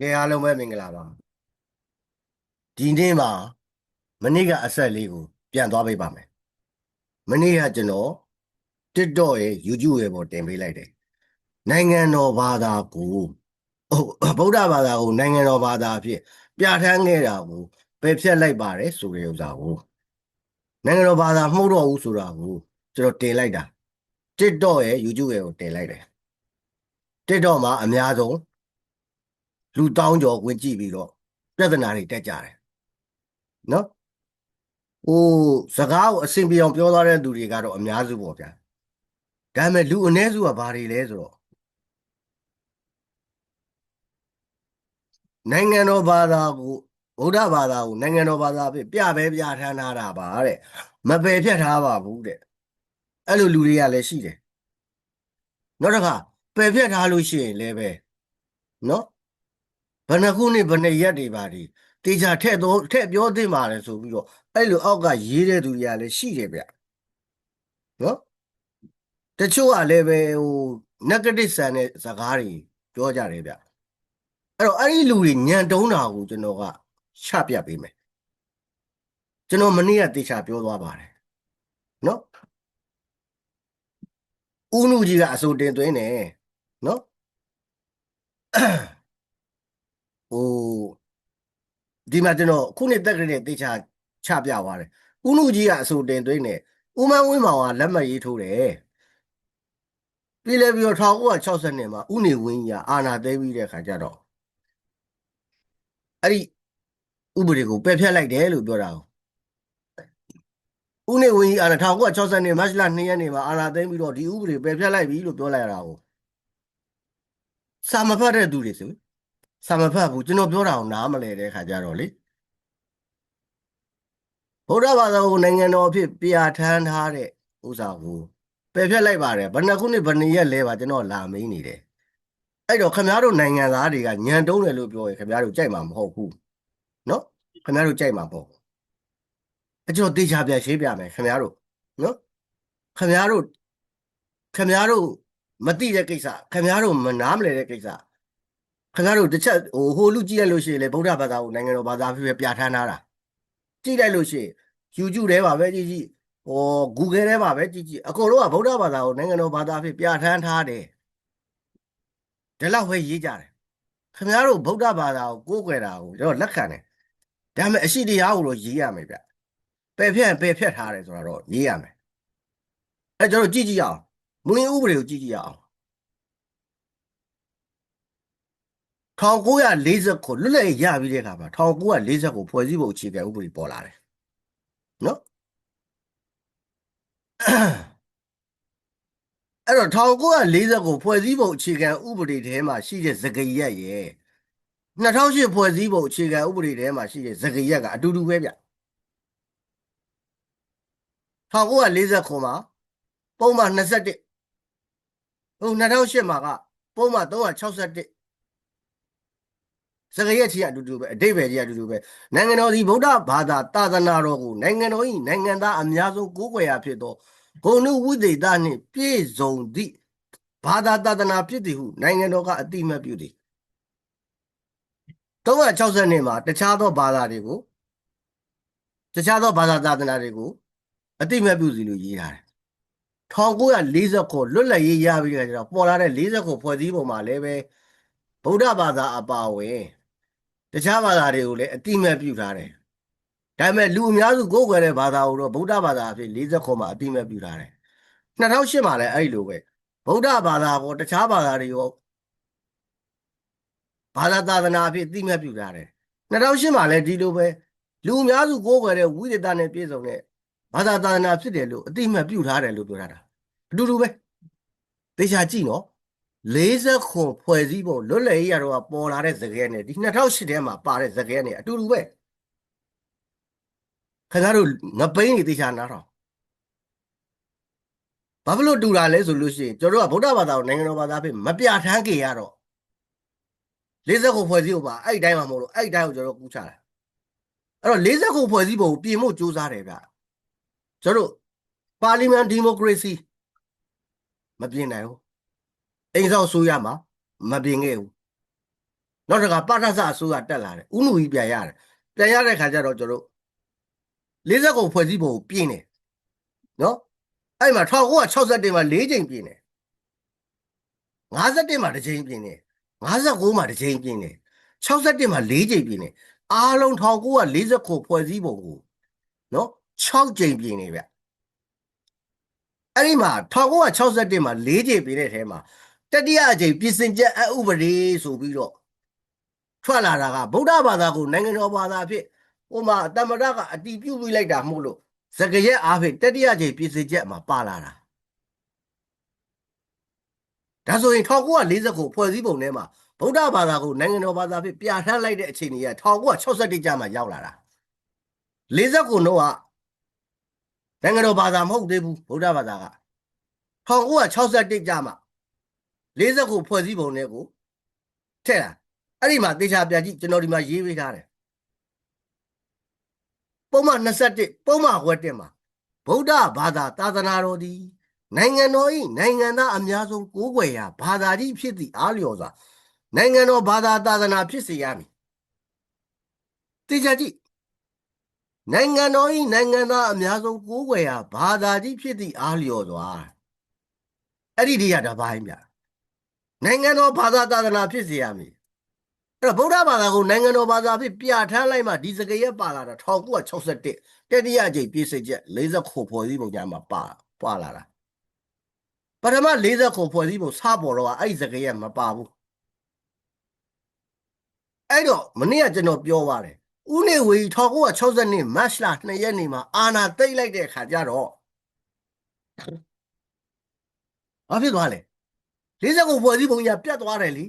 ကဲအားလုံးပဲမင်္ဂလာပါဒီနေ့မှာမနေ့ကအဆက်လေးကိုပြန်သွားပေးပါမယ်မနေ့ကကျွန်တော် TikTok ရဲ့ YouTube ရဲ့ပေါ်တင်ပေးလိုက်တယ်နိုင်ငံတော်ဘာသာကိုဟုတ်ဗုဒ္ဓဘာသာကိုနိုင်ငံတော်ဘာသာအဖြစ်ပြဋ္ဌာန်းခဲ့တာကိုပယ်ဖျက်လိုက်ပါတယ်ဆိုတဲ့ဥစ္စာကိုနိုင်ငံတော်ဘာသာမှုတော့ဘူးဆိုတာကိုကျွန်တော်တင်လိုက်တာ TikTok ရဲ့ YouTube ရဲ့ကိုတင်လိုက်တယ် TikTok မှာအများဆုံး လူတောင်းကြော်ဝင်ကြည့်ပြီးတော့ပြဿနာတွေတက်ကြတယ်နော်ဟိုစကားကိုအဆင်ပြေအောင်ပြောသွားတဲ့သူတွေကတော့အများစုပေါ့ဗျာဒါပေမဲ့လူအ ਨੇ စုကဘာတွေလဲဆိုတော့နိုင်ငံတော်ဘာသာကိုဗုဒ္ဓဘာသာကိုနိုင်ငံတော်ဘာသာဖြစ်ပြပဲပြထမ်းထားတာပါတဲ့မပယ်ဖြတ်ထားပါဘူးတဲ့အဲ့လိုလူတွေကလည်းရှိတယ်နောက်တစ်ခါပယ်ဖြတ်ထားလို့ရှိရင်လည်းပဲနော် ဘယ်နှခုနှစ်ဘယ်နှရက်တွေပါဒီတေချာထက်တော့ထက်ပြောသိမှာလဲဆိုပြီးတော့အဲ့လိုအောက်ကရေးတဲ့သူတွေကလည်းရှိတယ်ဗျနော်တချို့ကလည်းပဲဟို negative ဆန်တဲ့စကားတွေပြောကြတယ်ဗျအဲ့တော့အဲ့ဒီလူတွေညံတုံးတာကိုကျွန်တော်ကချပြပေးမယ်ကျွန်တော်မနေ့ကတေချာပြောသွားပါတယ်နော်ဦးနုကြီးကအစိုးတင်သွင်းတယ်နော် ဟိုဒီမှာကျွန်တော်ခုနှစ်တက်ကလေးတေချာချပြသွားတယ်။ဦးနုကြီးကအဆိုတင်သွင်းတယ်။ဦးမန်းဝင်းမောင်ကလက်မှတ်ရေးထိုးတယ်။ပြီးလဲပြီးတော့1960နှစ်မှာဦးနေဝင်းကြီးကအာဏာသိမ်းပြီးတဲ့ခါကျတော့အဲ့ဒီဥပဒေကိုပယ်ဖျက်လိုက်တယ်လို့ပြောတာကိုဦးနေဝင်းကြီးအာဏာ1960နှစ်မတ်လ2ရက်နေ့မှာအာဏာသိမ်းပြီးတော့ဒီဥပဒေပယ်ဖျက်လိုက်ပြီလို့ပြောလိုက်ရတာကိုစာမဖတ်တဲ့သူတွေဆို စာမဖတ်ဘူးကျွန်တော်ပြောတာကိုနားမလဲတဲ့ခါကြတော့လေဗုဒ္ဓဘာသာကိုနိုင်ငံတော်အဖြစ်ပြဋ္ဌာန်းထားတဲ့ဥစ္စာကိုပယ်ဖျက်လိုက်ပါတယ်ဘယ်နှခုနှစ်ဘယ်နှစ်ရက်လဲပါကျွန်တော်လာမင်းနေတယ်အဲ့တော့ခင်ဗျားတို့နိုင်ငံသားတွေကညံတုံးတယ်လို့ပြောရင်ခင်ဗျားတို့ကြိုက်မှာမဟုတ်ဘူးနော်ခင်ဗျားတို့ကြိုက်မှာမဟုတ်ဘူးအကျော်တေချာပြန်ရှင်းပြမယ်ခင်ဗျားတို့နော်ခင်ဗျားတို့ခင်ဗျားတို့မသိတဲ့ကိစ္စခင်ဗျားတို့မနားမလဲတဲ့ကိစ္စ ခင်ဗျားတို့တစ်ချက်ဟိုဟိုလူကြည့်လိုက်လို့ရှိရင်လေဗုဒ္ဓဘာသာကိုနိုင်ငံတော်ဘာသာဖြစ်ဖြစ်ပြဋ္ဌာန်းထားတာကြည့်လိုက်လို့ရှိရင် YouTube ထဲမှာပဲကြည့်ကြည့်ဟို Google ထဲမှာပဲကြည့်ကြည့်အကုန်လုံးကဗုဒ္ဓဘာသာကိုနိုင်ငံတော်ဘာသာဖြစ်ပြဋ္ဌာန်းထားတယ်ဒီလောက်ပဲရေးကြတယ်ခင်ဗျားတို့ဗုဒ္ဓဘာသာကိုကိုးကွယ်တာကိုကျွန်တော်လက်ခံတယ်ဒါပေမဲ့အရှိတရားကိုတော့ရေးရမယ်ဗျပယ်ဖြတ်ပယ်ဖြတ်ထားတယ်ဆိုတော့ရေးရမယ်အဲကျွန်တော်ကြည့်ကြည့်ရအောင်မူရင်းဥပဒေကိုကြည့်ကြည့်ရအောင် 1940ကိုလွတ်လပ်ရေးရပြီးတဲ့အခါမှာ1940ကိုဖွဲ့စည်းပုံအခြေခံဥပဒေပေါ်လာတယ်နော်အဲ့တော့1940ကိုဖွဲ့စည်းပုံအခြေခံဥပဒေထဲမှာရှိတဲ့စကားရက်ရဲ့2008ဖွဲ့စည်းပုံအခြေခံဥပဒေထဲမှာရှိတဲ့စကားရက်ကအတူတူပဲဗျ1940ခုမှာပုံမှန်21ဟို2008မှာကပုံမှန်361 စကားရက်ကြီးအတူတူပဲအတိတ်ပဲကြီးအတူတူပဲနိုင်ငံတော်ဒီဗုဒ္ဓဘာသာသာသနာတော်ကိုနိုင်ငံတော်၏နိုင်ငံသားအများဆုံးကိုးကွယ်ရာဖြစ်သောဂုဏ်နုဝိသေသနှင့်ပြည့်စုံသည့်ဘာသာသာသနာဖြစ်သည်ဟုနိုင်ငံတော်ကအတိအမှတ်ပြုသည်360နှစ်မှာတခြားသောဘာသာတွေကိုတခြားသောဘာသာသာသနာတွေကိုအတိအမှတ်ပြုစီလို့ရေးထားတယ်1940ခုလွတ်လပ်ရေးရပြီးကြတော့ပေါ်လာတဲ့40ခုဖွဲ့စည်းပုံမှာလည်းပဲဗုဒ္ဓဘာသာအပါအဝင် တခြားဘာသာတွေကိုလည်းအတိမတ်ပြုထားတယ်။ဒါပေမဲ့လူအများစုကိုးကွယ်တဲ့ဘာသာကိုတော့ဗုဒ္ဓဘာသာအဖြစ်40ခုမှအတိမတ်ပြုထားတယ်။2008မှာလည်းအဲ့လိုပဲဗုဒ္ဓဘာသာကိုတခြားဘာသာတွေရောဘာသာသာသနာအဖြစ်အတိမတ်ပြုထားတယ်။2008မှာလည်းဒီလိုပဲလူအများစုကိုးကွယ်တဲ့ဝိသေသနဲ့ပြည့်စုံတဲ့ဘာသာသာသနာဖြစ်တယ်လို့အတိမတ်ပြုထားတယ်လို့ပြောထားတာ။အတူတူပဲ။သေချာကြည့်နော်။ 40ခုဖွဲ့စည်းပုံလွတ်လပ်ရေးရတော့ပေါ်လာတဲ့ဇကဲနဲ့ဒီ2008ထဲမှာပါတဲ့ဇကဲနဲ့အတူတူပဲခင်ဗျားတို့ငပိန်းနေတေချာနားတော့ဘာဖြစ်လို့တူတာလဲဆိုလို့ရှိရင်ကျွန်တော်တို့ကဗုဒ္ဓဘာသာကိုနိုင်ငံတော်ဘာသာဖြစ်မပြဋ္ဌာန်းကြရတော့40ခုဖွဲ့စည်းပုံပါအဲ့ဒီတိုင်းမှာမဟုတ်လို့အဲ့ဒီတိုင်းကိုကျွန်တော်ကူးချတာအဲ့တော့40ခုဖွဲ့စည်းပုံကိုပြင်ဖို့ကြိုးစားတယ်ဗျကျွန်တော်တို့ပါလီမန်ဒီမိုကရေစီမပြင်နိုင်ဘူး အိမ်ဆောင်ဆိုရမှာမပြင်ခဲ့ဘူးနောက်တစ်ခါပထစအစိုးရတက်လာတယ်ဥနုကြီးပြန်ရတယ်ပြန်ရတဲ့ခါကျတော့ကျွန်တော်တို့၄၀ကုန်ဖွဲ့စည်းပုံကိုပြင်တယ်နော်အဲ့မှာ1961မှာ၄ချိန်ပြင်တယ်51မှာတစ်ချိန်ပြင်တယ်59မှာတစ်ချိန်ပြင်တယ်61မှာ၄ချိန်ပြင်တယ်အားလုံး1940ခုဖွဲ့စည်းပုံကိုနော်6ချိန်ပြင်နေဗျအဲ့ဒီမှာ1961မှာ၄ချိန်ပြင်တဲ့အထဲမှာ တတိယအချိန်ပြင်ဆင်ချက်အဥပဒေဆိုပြီးတော့ထွက်လာတာကဗုဒ္ဓဘာသာကိုနိုင်ငံတော်ဘာသာအဖြစ်ဟိုမှာတမရကအတီးပြုတ်ပြီးလိုက်တာမဟုတ်လို့စကရက်အားဖြင့်တတိယအချိန်ပြင်ဆင်ချက်မှာပါလာတာဒါဆိုရင်1940ကိုဖွဲ့စည်းပုံထဲမှာဗုဒ္ဓဘာသာကိုနိုင်ငံတော်ဘာသာဖြစ်ပြဋ္ဌာန်းလိုက်တဲ့အချိန်ကြီးက1961ကျမှရောက်လာတာ40ကိုတော့ကနိုင်ငံတော်ဘာသာမဟုတ်သေးဘူးဗုဒ္ဓဘာသာက1961ကျမှ 40ကိုဖွဲ့စည်းပုံထဲကိုထည့်လာအဲ့ဒီမှာတေချာပြကြည့်ကျွန်တော်ဒီမှာရေးပေးထားတယ်ပုံမှန်21ပုံမှန်ဝက်တက်မှာဗုဒ္ဓဘာသာသာသနာတော်သည်နိုင်ငံတော်၏နိုင်ငံသားအများဆုံးကိုးကွယ်ရာဘာသာကြီးဖြစ်သည့်အားလျော်စွာနိုင်ငံတော်ဘာသာသာသနာဖြစ်စေရမည်တေချာကြည့်နိုင်ငံတော်၏နိုင်ငံသားအများဆုံးကိုးကွယ်ရာဘာသာကြီးဖြစ်သည့်အားလျော်စွာအဲ့ဒီတည်းရတပိုင်းဗျ နိုင်ငံတော်ဘာသာသာသနာဖြစ်စေရမည်အဲ့တော့ဗုဒ္ဓဘာသာကိုနိုင်ငံတော်ဘာသာဖြစ်ပြဋ္ဌာန်းလိုက်မှဒီစကရက်ပါလာတာ1961တတိယအကြိမ်ပြည်စစ်ချက်40ခုဖွဲ့စည်းပုံကြမှာပါပါလာတာပထမ40ခုဖွဲ့စည်းပုံစပေါ်တော့အဲ့ဒီစကရက်မပါဘူးအဲ့တော့မနေ့ကကျွန်တော်ပြောပါတယ်ဥနေဝေ1960နှစ်မတ်လ2ရက်နေ့မှာအာနာသိမ့်လိုက်တဲ့အခါကျတော့ဘာဖြစ်သွားလဲ 40ခုဖွဲ့စည်းပုံကြီးပြတ်သွားတယ်လ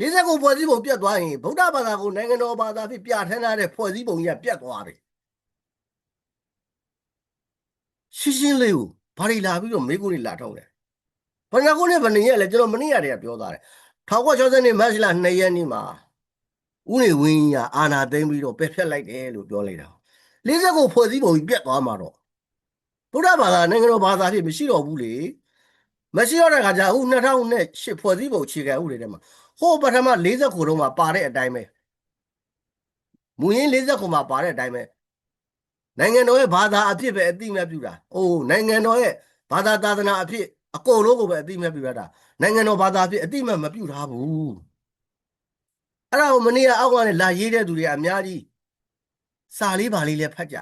ी40 ခုဖွဲ့စည်းပုံပြတ်သွားရင်ဗုဒ္ဓဘာသာကိုနိုင်ငံတော်ဘာသာဖြစ်ပြဋ္ဌာန်းထားတဲ့ဖွဲ့စည်းပုံကြီးပြတ်သွားတယ်ရှင်းရှင်းလေးကိုဘာတွေလာပြီးတော့မေးခွန်းတွေလာထုတ်တယ်ဘယ်နှခုနဲ့ဘယ်နှရက်လဲကျွန်တော်မနေ့ကတည်းကပြောသွားတယ်1960နှစ်မတ်လ2ရက်နေ့မှာဦးနေဝင်းကြီးကအာနာသိမ့်ပြီးတော့ပယ်ဖြတ်လိုက်တယ်လို့ပြောလိုက်တာ40ခုဖွဲ့စည်းပုံကြီးပြတ်သွားမှာတော့ဗုဒ္ဓဘာသာနိုင်ငံတော်ဘာသာဖြစ်မရှိတော့ဘူးလေ မရှိတော့တဲ့ခါကျအခု2008ဖွဲ့စည်းပုံအခြေခံဥပဒေထဲမှာဟိုပထမ40ခုတုန်းကပါတဲ့အတိုင်းပဲမူရင်း40ခုမှာပါတဲ့အတိုင်းပဲနိုင်ငံတော်ရဲ့ဘာသာအဖြစ်ပဲအတိမဲ့ပြုတာ။အိုးနိုင်ငံတော်ရဲ့ဘာသာသာသနာအဖြစ်အကုန်လုံးကိုပဲအတိမဲ့ပြုရတာ။နိုင်ငံတော်ဘာသာအဖြစ်အတိမဲ့မပြုထားဘူး။အဲ့ဒါကိုမနေ့ကအောက်ကနေလာရေးတဲ့သူတွေအများကြီးစာလေးပါလေးလည်းဖတ်ကြ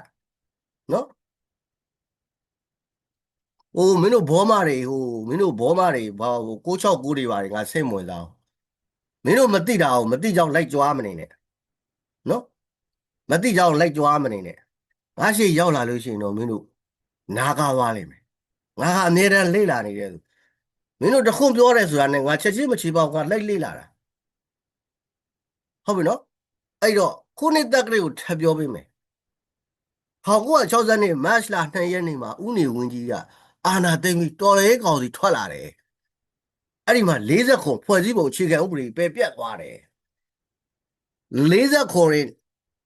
။နော်။ အိုးမင်းတို့ဘောမတွေဟိုမင်းတို့ဘောမတွေဘာဟို669တွေပါတယ်ငါစိတ်ဝင်စား။မင်းတို့မသိတာအောင်မသိကြောင်လိုက်ကြွားမနေနဲ့။နော်။မသိကြောင်လိုက်ကြွားမနေနဲ့။ငါရှိရောက်လာလို့ရှိရင်တော့မင်းတို့နားကားသွားလိမ့်မယ်ငါဟာအမြဲတမ်းလေ့လာနေတယ်သူမင်းတို့တခုပြောတယ်ဆိုတာနဲ့ငါချက်ချင်းမချီပေါက်ကလိုက်လေ့လာတာဟုတ်ပြီနော်အဲ့တော့ခုနှစ်တက်ကလေးကိုထပ်ပြောပေးမယ်1960နှစ်မတ်လ2ရက်နေ့မှာဦးနေဝင်းကြီးက အာနာသိမ့်ပြီးတော်ရဲကောင်စီထွက်လာတယ်အဲ့ဒီမှာ40ခုဖွဲ့စည်းပုံအခြေခံဥပဒေပယ်ပြတ်သွားတယ်40ခုရင်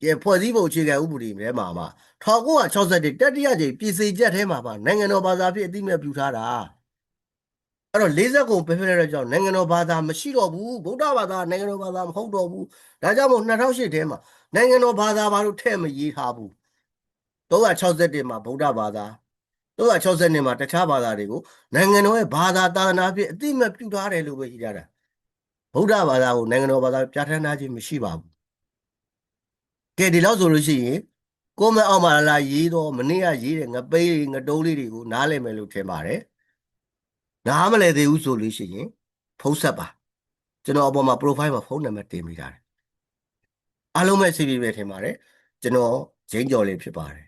ဒီဖွဲ့စည်းပုံအခြေခံဥပဒေထဲမှာမှာ1960တတိယကြိမ်ပြည်စီချက်ထဲမှာပါနိုင်ငံတော်ဘာသာဖြစ်အတိအမဲ့ပြုထားတာအဲ့တော့40ကုန်ပဲဖက်တဲ့ကြောင့်နိုင်ငံတော်ဘာသာမရှိတော့ဘူးဗုဒ္ဓဘာသာနိုင်ငံတော်ဘာသာမဟုတ်တော့ဘူးဒါကြောင့်မို့2008ထဲမှာနိုင်ငံတော်ဘာသာဘာလို့ထဲ့မရေးထားဘူး361မှာဗုဒ္ဓဘာသာ 360နှစ်မှာတခြားဘာသာတွေကိုနိုင်ငံတော်ရဲ့ဘာသာသာသနာဖြစ်အတိအမဲ့ပြုထားတယ်လို့ပဲရှိကြတာဗုဒ္ဓဘာသာကိုနိုင်ငံတော်ဘာသာပြဋ္ဌာန်းထားခြင်းမရှိပါဘူးကဲဒီလောက်ဆိုလို့ရှိရင်ကိုမအောင်မလာရေးတော့မနေ့ကရေးတဲ့ငပိန်းတွေငတုံးလေးတွေကိုနားလည်မယ်လို့ထင်ပါတယ်နားမလည်သေးဘူးဆိုလို့ရှိရင်ဖုန်းဆက်ပါကျွန်တော်အပေါ်မှာ profile မှာဖုန်းနံပါတ်တင်မိထားတယ်အားလုံးပဲစီးပြီးပဲထင်ပါတယ်ကျွန်တော်ဂျင်းကျော်လေးဖြစ်ပါတယ်